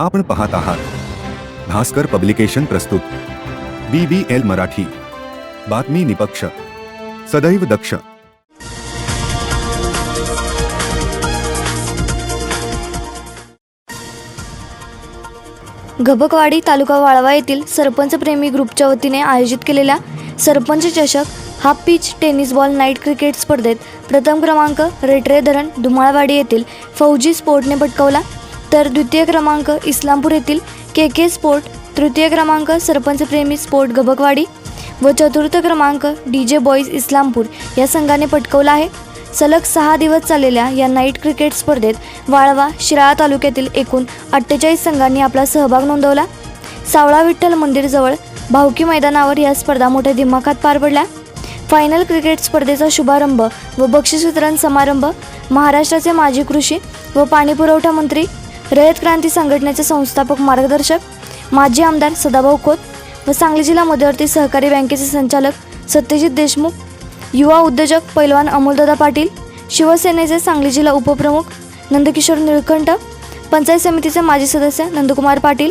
आपण पाहत आहात. भास्कर पब्लिकेशन प्रस्तुत. B B L Marathi. बातमी निपक्ष. सदैव दक्ष. गबकवाडी तालुका वाळवा येथील सरपंच प्रेमी ग्रुपच्या वतीने आयोजित केलेल्या सरपंच चषक हा pitch tennis ball night cricket स्पर्धेत प्रथम क्रमांक रेटरे धरण धुमाळवाडी येथील फौजी स्पोर्टने पटकवला. तर द्वितीय क्रमांक इस्लामपूर येथील के के स्पोर्ट तृतीय क्रमांक सरपंच प्रेमी स्पोर्ट गबकवाडी व चतुर्थ क्रमांक डी जे बॉईज इस्लामपूर या संघाने पटकवला आहे. सलग सहा दिवस चाललेल्या या नाईट क्रिकेट स्पर्धेत वाळवा शिराळा तालुक्यातील एकूण अठ्ठेचाळीस संघांनी आपला सहभाग नोंदवला. सावळा विठ्ठल मंदिरजवळ भावकी मैदानावर या स्पर्धा मोठ्या दिमाखात पार पडल्या. फायनल क्रिकेट स्पर्धेचा शुभारंभ व बक्षीस वितरण समारंभ महाराष्ट्राचे माजी कृषी व पाणीपुरवठा मंत्री रयत क्रांती संघटनेचे संस्थापक मार्गदर्शक माजी आमदार सदाभाऊ खोत व सांगली जिल्हा मध्यवर्ती सहकारी बँकेचे संचालक सत्यजित देशमुख युवा उद्योजक पैलवान अमोलदादा पाटील शिवसेनेचे सांगली जिल्हा उपप्रमुख नंदकिशोर निळकंठ पंचायत समितीचे माजी सदस्य नंदकुमार पाटील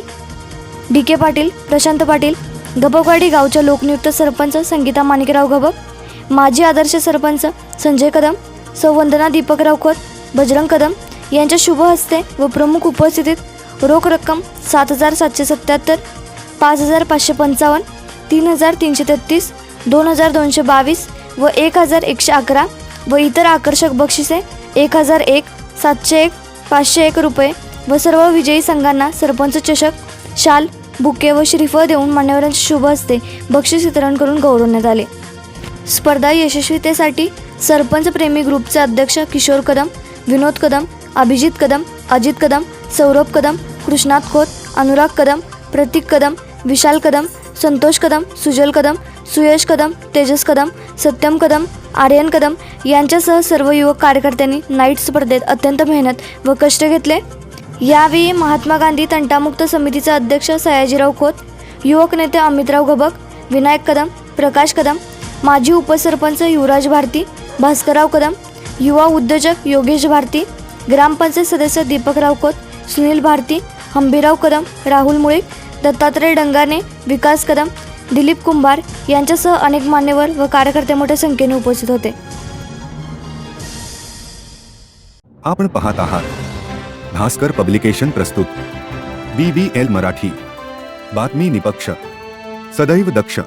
डी के पाटील प्रशांत पाटील गबकवाडी गावच्या लोकनियुक्त सरपंच संगीता माणिकराव गबक माजी आदर्श सरपंच संजय कदम सौ वंदना दीपकराव खोत बजरंग कदम यांच्या शुभ हस्ते व प्रमुख उपस्थितीत रोख रक्कम सात हजार सातशे सत्याहत्तर पाच हजार पाचशे पंचावन्न तीन हजार तीनशे तेहतीस दोन हजार दोनशे बावीस व एक हजार एकशे अकरा व इतर आकर्षक बक्षिसे एक हजार एक सातशे एक पाचशे एक रुपये व सर्व विजयी संघांना सरपंच चषक शाल बुके व श्रीफळ देऊन मान्यवरांचे शुभ हस्ते बक्षीस वितरण करून गौरवण्यात आले. स्पर्धा यशस्वीतेसाठी सरपंच प्रेमी ग्रुपचे अध्यक्ष किशोर कदम विनोद कदम अभिजित कदम अजित कदम सौरभ कदम कृष्णात खोत अनुराग कदम प्रतीक कदम विशाल कदम संतोष कदम सुजल कदम सुयश कदम तेजस कदम सत्यम कदम आर्यन कदम यांच्यासह सर्व युवक कार्यकर्त्यांनी नाईट स्पर्धेत अत्यंत मेहनत व कष्ट घेतले. यावेळी महात्मा गांधी तंटामुक्त समितीचे अध्यक्ष सयाजीराव खोत युवक नेते अमितराव गबक विनायक कदम प्रकाश कदम माजी उपसरपंच युवराज भारती भास्करराव कदम युवा उद्योजक योगेश भारती ग्रामपंचायत सदस्य दीपकराव खोत सुनील भारती हंबीराव कदम राहुल मुळे दत्तात्रय डंगाने विकास कदम दिलीप कुंभार यांच्यासह अनेक मान्यवर व कार्यकर्ते मोठ्या संख्येने उपस्थित होते. आपण पाहत आहात. भास्कर पब्लिकेशन प्रस्तुत. B B L Marathi. बातमी निपक्ष. सदैव दक्ष.